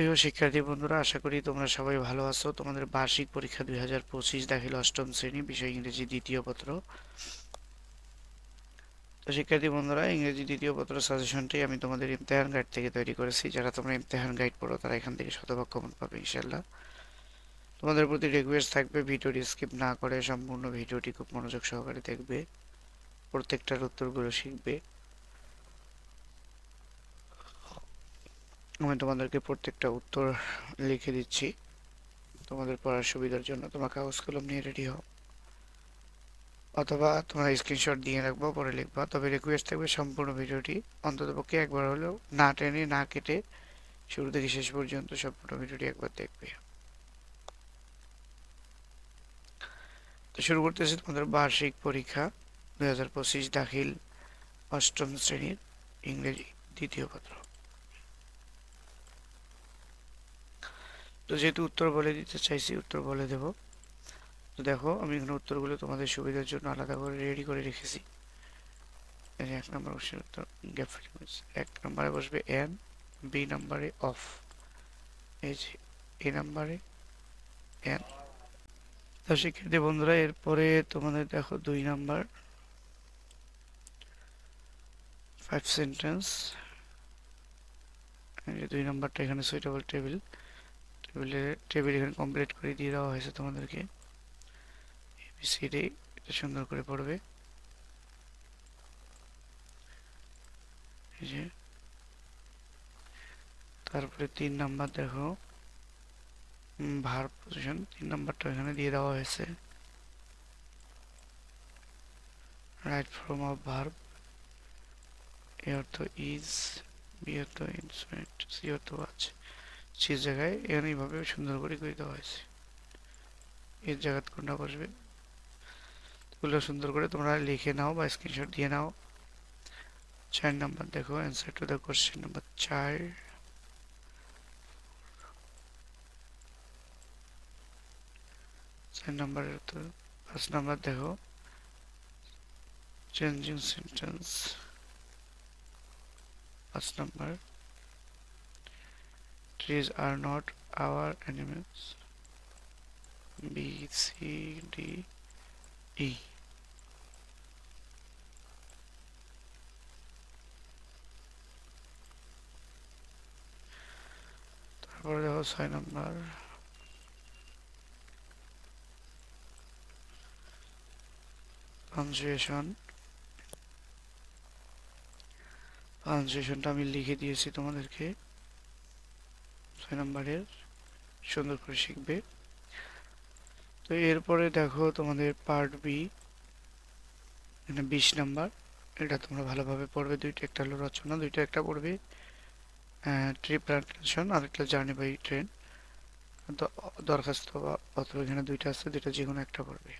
প্রিয় শিক্ষার্থী বন্ধুরা, আশা করি তোমরা সবাই ভালো আছো। তোমাদের বার্ষিক পরীক্ষা দুই হাজার পঁচিশ দাখিল অষ্টম শ্রেণি, বিষয় ইংরেজি দ্বিতীয় পত্র। তো শিক্ষার্থী বন্ধুরা, ইংরেজি দ্বিতীয় পত্র সাজেশনটি আমি তোমাদের ইমতেহান গাইড থেকে তৈরি করেছি। যারা তোমরা ইমতেহান গাইড পড়ো, তারা এখান থেকে শতভাগ কমন পাবে ইনশাল্লাহ তোমাদের প্রতি রিকোয়েস্ট থাকবে ভিডিওটি স্কিপ না করে সম্পূর্ণ ভিডিওটি খুব মনোযোগ সহকারে দেখবে। প্রত্যেকটার উত্তরগুলো শিখবে। আমি তোমাদেরকে প্রত্যেকটা উত্তর লিখে দিচ্ছি। তোমাদের পড়ার সুবিধার জন্য। তোমার কাগজ, কলম নিয়ে রেডি হও। অথবা তোমরা স্ক্রিনশট দিয়ে রাখব, পরে লিখবা। তবে রিকোয়েস্ট থাকবে সম্পূর্ণ ভিডিওটি অন্ততপক্ষে একবার হলেও না টেনে, না কেটে শুরু থেকে শেষ পর্যন্ত সম্পূর্ণ ভিডিওটি একবার দেখবে। তো শুরু করতেছি তোমাদের বার্ষিক পরীক্ষা দুই হাজার পঁচিশ দাখিল অষ্টম শ্রেণির ইংরেজি দ্বিতীয় পত্র। তো যেহেতু উত্তর বলে দিতে চাইছি, উত্তর বলে দেব। তো দেখো, আমি এখানে উত্তরগুলো তোমাদের সুবিধার জন্য আলাদা করে রেডি করে রেখেছি। এক নম্বর কোশ্চেন উত্তর গ্যাপ এক নম্বরে বসবে এন বি নম্বরে অফ এই যে এ নম্বরে এন তো শিক্ষার্থী বন্ধুরা, এরপরে তোমাদের দেখো দুই নাম্বার। ফাইভ সেন্টেন্স দুই নাম্বারটা এখানে সুইটেবল টেবিল টেবিলের টেবিল এখানে কমপ্লিট করে দিয়ে দেওয়া হয়েছে তোমাদেরকে। এটা সুন্দর করে পড়বে। তারপরে তিন নাম্বার দেখো ভার পজিশন তিন নাম্বারটা এখানে দিয়ে দেওয়া হয়েছে। রাইট ফর্ম অফ ভার্ব এ অর্থ ইজ বি অর্থ ইনসুয়েন্ট সি অর্থ আছে সে জায়গায় এখানে এইভাবে সুন্দর করে করে দেওয়া হয়েছে। এর জায়গা কোনটা বসবে? এগুলো সুন্দর করে তোমরা লিখে নাও বা স্ক্রিনশট দিয়ে নাও। চার নাম্বার দেখো answer to the question number চার। চার নাম্বারের উত্তর, পাঁচ নাম্বার দেখো। চেঞ্জিং সেন্টেন্স পাঁচ number. Trees are not our enemies. B, C, D E. তারপরে দেখো ছয় নম্বর। পাঞ্চুয়েশন পাঞ্চুয়েশনটা আমি লিখে দিয়েছি তোমাদেরকে। ছয় নম্বরের সুন্দর করে শিখবে। তো এরপরে দেখো তোমাদের পার্ট বি এখানে বিশ নাম্বার। এটা তোমরা ভালোভাবে পড়বে, দুইটা একটা হলো রচনা, দুইটা একটা পড়বে ট্রিপ প্ল্যান্টেশন আর একটা জার্নি বাই ট্রেন দরখাস্ত বা পত্র এখানে দুইটা আছে, দুইটা যে কোনো একটা পড়বে।